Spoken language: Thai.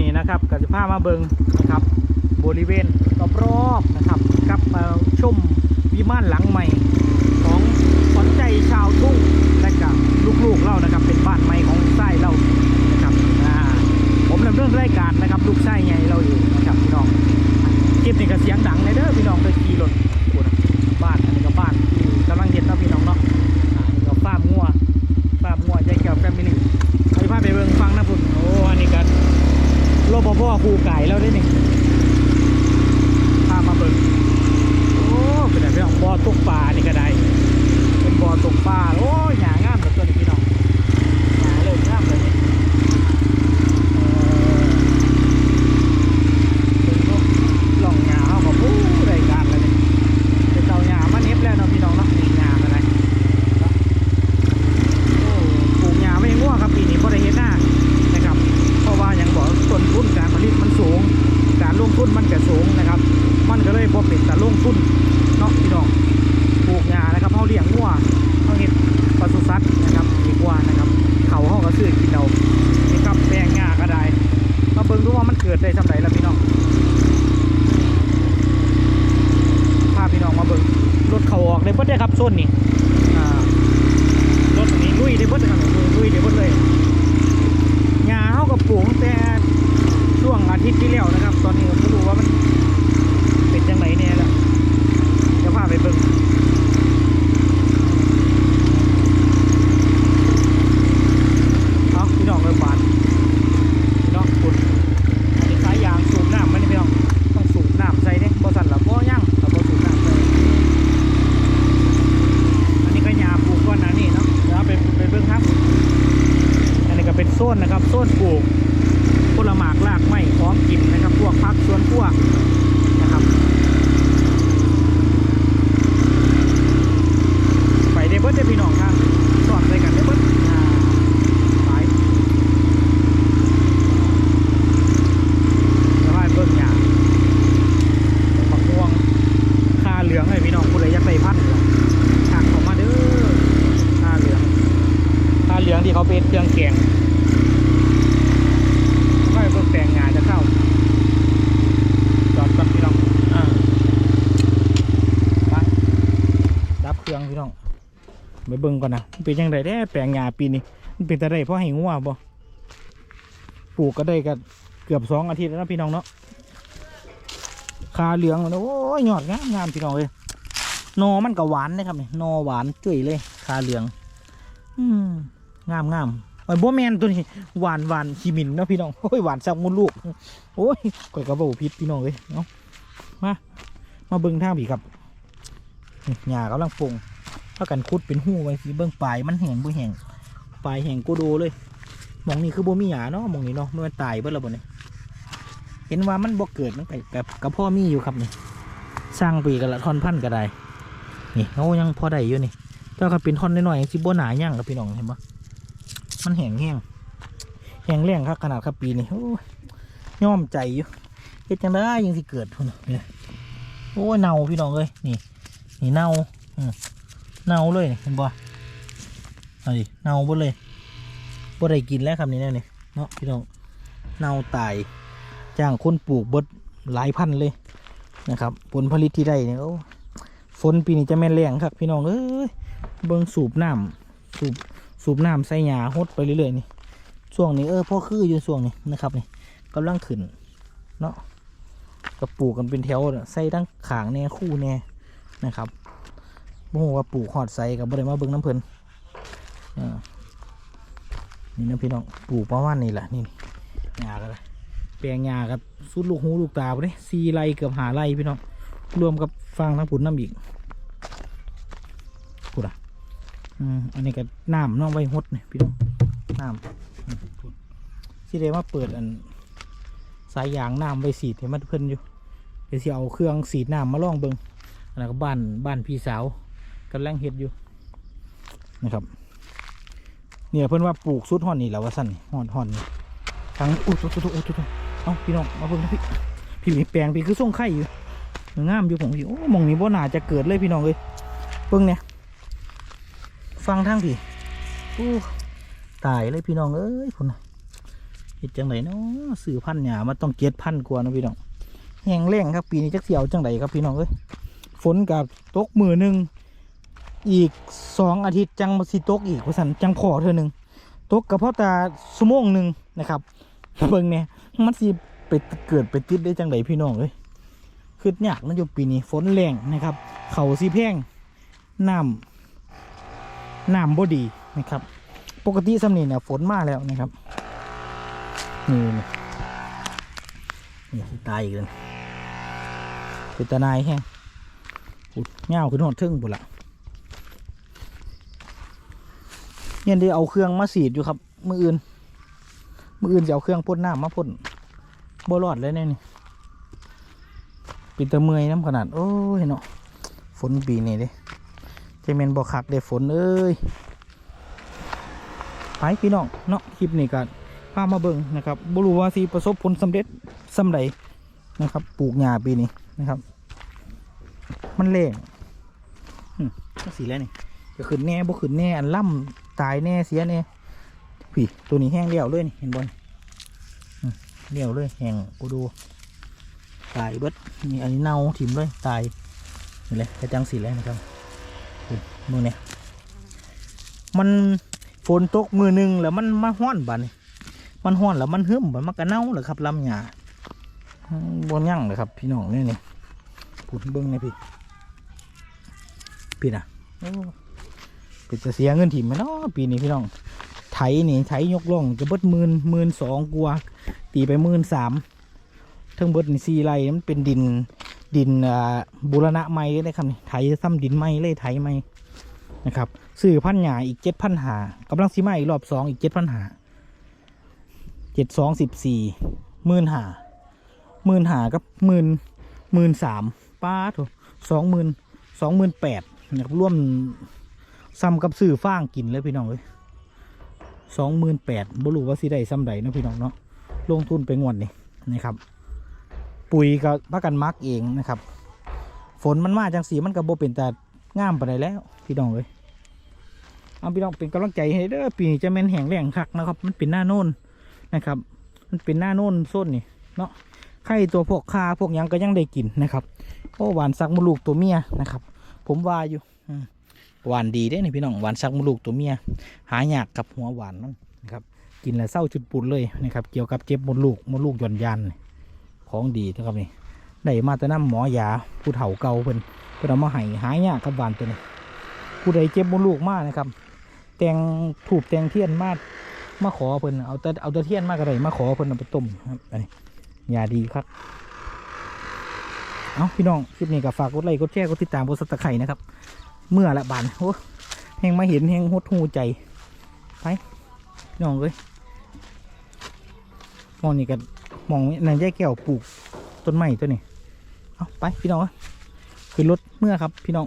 นี้นะครับก็จะพามาเบิงนะครับ บริเวณรอบๆนะครับกับมาชมวิมานหลังใหม่ ของสนใจชาวทุ่งและกับลูกๆเล่านะครับเป็นบ้านใหม่ พ่อครูไก่แล้วได้หนึ่งพามาเบิ่ง โอ้เป็นอะไรพี่น้องบ่อตกปลานี่ก็ได้ เป็นบ่อตกปลาโอ้ยหยางามแบบตัวนี้พี่น้องหยาเลยงามเลยนี่เออเป็นพวกหล่องหยาเขาก็ปู้รายการเลยนี่เป็นเตาหยามาเน็บแล้วเนาะพี่น้องเนาะนี่หยาอะไรเนาะโอ้ปลูกหยาไม่ง่วครับปีนี้เพราะได้เห็นหน้านะครับ เพราะว่าอย่างบอกต้นทุนการผลิตมันสูง การลงทุนมันก็สูงนะครับ มันก็เลยบ่เป็นแต่ลง ทุนเนาะพี่น้องปลูกหญ้านะครับเฮาเลี้ยงงัวเอาเห็ดปศุสัตว์นะครับดีกว่านะครับเขาเฮาก็ซื้อกินเอานี่ครับแปลงหญ้าก็ได้มาเบิ่งดูว่ามันเกิดได้สำไรล่ะพี่น้องพาพี่น้องมาเบิ่งรถเขาออกเลยเพื่อนได้ครับโซนนี้อ่ารถนี้ลุยได้เบิดเลยครับลุยได้เบิดเลยหญ้าเฮาก็ปลูกตั้งแต่ช่วงอาทิตย์ที่แล้วนะครับ ตอนนี้ก็ไม่รู้ว่ามัน เป็นจังไหนเนี่ยล่ะจะพาไปเบิ่งเอาพี่น้องเริ่มบานพี่น้องคุณอันนี้สายยางสูบน้ำมันนี่พี่น้องต้องสูบน้ำใส่เนี่ยบ่สั่นละบ่ยั่งถ้าบ่สูบน้ำใส่อันนี้ก็ยาปลูกก่อนหนะนี่เนาะเดี๋ยวเอาไปไปเบิ่งครับ อันนี้ก็เป็นโซนนะครับโซนปลูกผลหมากรากไม้ของกินนะครับ พวกพักสวนครัวนะครับ ไปได้เบิดได้อพี่น้องครับสอนใส่กันได้เบิดอ่าไปแล้วให้เบิ่งหยาปักม่วงค่าเห ลืองให้พี่น้องผู้ใดอยากได้พันธุ์ล่ะถักมาเด้อค่าเหลืองค่าเหลืองที่เขาเป็นเครื่องแกงก็ให้เบิ่งแปลงงานจะเข้าจอดก่อนพี่น้องไปดับเครื่องพี่น้องไปเบิ่งก่อนนะเป็นยังไงแด้แปลงหญ้าปีนี้มันเป็นแต่ได้เพราะให้งัวบ่ปลูกก็ได้ก็เกือบสองอาทิตย์แล้วนะพี่น้องเนาะ คาเหลืองโอ้ยยอดงามงามพี่น้องเลยนอมันก็หวานนะครับนี่นอหวานจุ๋ยเลยคาเหลือง อืมงามงามไอ้บัวแมนตัวนี้หวานหวานขีมินเนาะพี่น้องโอ้ยหวานสักมุนลูกโอ้ยก่อยกระเบอพิษพี่น้องเลยเนาะมามาเบิ่งทาผีครับนี่หญ้ากำลังปงถ้ากันคุดเป็นหูไว้สิเบื้องปลายมันแห้งบ่แห้งปลายแห้งกูดูเลยมองนี้คือบ่มีหยาเนาะมองนี้เนาะมันตายเบิดแล้วบ่เนี่ย เห็นว่ามันบ่เกิดมันไปกับกับพ่อมีอยู่ครับนี่สร้างปีกันละท่อนพันก็ได้ นี่เขายังพอได้อยู่นี่ถ้าเขาเป็นท่อนน้อยๆสิบ่หนาย่างกับพี่น้องเห็นปะมันแห้งแห้งแห้งแรงครับขนาดครับปีนี้โอ้ยย่อมใจอยู่เฮ็ดจังได้ยังสิเกิดพุ่นเนี่ยโอ้ยเน่าพี่น้องเลยนี่ นี่เน่าเน่าเลยเห็นบ่เอาดิเน่าหมดเลยบ่ได้กินแล้วคำนี้แน่นี่เนาะพี่น้องเน่าตาย จ้างคนปลูกเบิดหลายพันเลยนะครับ ผลผลิตที่ได้เนี่ยโอ้ฝนปีนี้จะแม่นแรงครับ พี่น้องเอ้ยเบิ่งสูบน้ำสูบสูบน้ำใส่หญ้าหดไปเรื่อยๆนี่ช่วงนี้เออพ่อคืออยู่ช่วงนี้นะครับนี่กำลังขึ้นเนาะก็ปลูกกันเป็นแถวใส่ทั้งขางแน่คู่แน่นะครับโอ้ว่าปลูกหอดใส่กับบริมาเบิ้งน้ำเพลินอ่านี่นะพี่น้องปลูกประมาณนี้แหละนี่หญ้ากันเลย ลงหญ้ากับสุดลูกหูลูกตาไปเลยสี่ไร่เกือบหาไร่พี่น้องรวมกับฟางทั้งผุนน้ำอีกพูดอะอืมอันนี้ก็น้ำน้องไว้หดเนี่ยพี่น้องน้ำอืมพูดสิเดมาเปิดอัน สายยางน้ำไว้สีดให้มันเพิ่นอยู่เดี๋ยวสิเอาเครื่องสีดน้ำมาล่องเบิ้งอันนั้นก็บ้านบ้านพี่สาวกำลังเฮ็ดอยู่นะครับเนี่ยเพิ่นว่าปลูกสุดห่อนนี่และว่าสั่นห่อนห่อนทั้งอุ้ยตุ๊ตุ๊ตุ๊ตุ๊ตุ๊ เอาพี่น้องมาเบิ่งนะพี่พี่มีแปลงพี่คือส่งไข่อยู่งามอยู่ของพี่โอ้มองนี้บ่น่าจะเกิดเลยพี่น้องเลยเบิ่งเนี่ยฟังทางพี่อู้ตายเลยพี่น้องเอ้ยพุ่นะเฮ็ดจังไดเนาะซื้อพันหญ้ามันต้องเจ็ดพันกว่านะพี่น้องแห้งแล้งครับปีนี้จักเสียวจังไดครับพี่น้องเอ้ยฝนกับตกมือหนึ่งอีกสองอาทิตย์จังมาสิตกอีกว่าสันจังพอเธอหนึ่งตกกับพ่อตาสมงหนึ่งนะครับ เบิ่งเนี่ยมันสิไปเกิดไปติดได้จังไดพี่น้องเอ้ยคือยากนะอยู่ปีนี้ฝนแรงนะครับ เขาสีแพงน้ำน้ำบ่ดีนะครับ ปกติสำนีเนี่ยฝนมาแล้วนะครับนี่นี่นี่ตายอีกเลยเป็นตาหนายแห้งเงาวขึ้นหอดทึ่งบุละเนี่ยได้เอาเครื่องมาสีดอยู่ครับมืออื่น มืออื่นจะเอาเครื่องพ่นน้ำมาพ่นบ่รอดเลยเนี่ยนี่ปิดตะเมยน้ำขนาด โอ้ยเนาะฝนปีนี้เด้เจเมนบอกคักเด้ฝนเอ้ยไปพี่น้องเนาะคลิปนี้ก็พามาเบิ่งนะครับบรู้ว่าสิประสบผลสำเร็จสำใดนะครับ ปลูกหญ้าปีนี้นะครับ มันแรงสีแล้วนี่จะขึ้นแน่บ่ขึ้นแน่อันล่ำตายแน่เสียแน่ พี่ตัวนี้แห้งเลี้ยวเลยนี่เห็นบอลเลี้ยวเลยแห้งกูดู ตายเบิดนี่อันนี้เน่าถิ่มเลยตายนี่เลยกระจังสีแล้วนะครับมือเนี่ยมันฝนตกมือหนึ่งแล้วมันมาห้อนบานนี่มันห้อนแล้วมันหึมบันมันก็เน่าเลยครับลำหญ้าบนยั่งเลยครับ พี่น้องนี่นี่พูดเบิ้งนี่พี่พี่นะเป็นจะเสียเงินถิ่มไหมเนาะปีนี้พี่น้อง ไถนี่ไถยกล่องจะเบิดหมื่นหมื่นสองกว่าตีไปหมื่นสามทั้งเบิดนี่สี่ไรมันเป็นดินดินบูรณะไม้เลยครับนี่ไถซ้ำดินไม้เลยไถไม้นะครับซื้อพันหยาอีกเจ็ดพันหากำลังซีมาอีกรอบสองอีกเจ็ดพันหาเจ็ดสองสิบสี่หมื่นหาหมื่นหากับหมื่นหมื่นสามป้าถูสองหมื่นสองหมื่นแปดนะครับร่วมซ้ำกับซื้อฟางกินเลยพี่น้องเลย สองหมื่นแปดบรูว่าสิได้ซ้ำใดเนาะพี่น้องเนาะลงทุนไปงวดนี่นะครับ ปุ๋ยก็พักกันมักเองนะครับ ฝนมันมาจังสีมันก็บ่เป็นแต่งามไปานแล้ว พี่น้องเลยเอาพี่น้องเป็นกำลังใจให้เด้อปีนี้จะแม่นแห้งแล้งคักนะครับ มันเป็นหน้าโน่นนะครับ มันเป็นหน้าโน่นส้นนี่เนาะไข่ตัวพวกคาพวกยังก็ยังได้กินนะครับโอ้หวานสักมะลูกตัวเมียนะครับ ผมว่าอยู่อืม หวานดีได้นี่พี่น้องหวานสักมลูกตัวเมียหายากกับหัวหวานมันนะครับกินแล้วเศร้าจุดปุ่ดเลยนะครับเกี่ยวกับเจ็บมดลูกมดลูกหย่อนยันของดีนะครับนี่ได้มาแต่น้ำหมอยาผู้เฒ่าเก่าเพิ่นเพิ่นเอามาให้หายากกับหวานตัวนี้ผู้ใดเจ็บมดลูกมากนะครับแตงถูกแตงเทียนมามาขอเพิ่นเอาแต่เอาแต่เทียนมากระไรมาขอเพิ่นเอาไปต้มครับอันนี้ยาดีครับเอาพี่น้องคลิปนี้ก็ฝากกดไลค์กดแชร์กดติดตามกดซับสไครต์นะครับ เมื่อละบานโอ้แหงมาเห็นแหงหดหูใจไปพี่น้องเลยมองนี่กันมองนั่นแยกแก้วปลูกต้นไม้ตัวนี้เอาไปพี่น้องเอ้ยขึ้นรถเมื่อครับพี่น้อง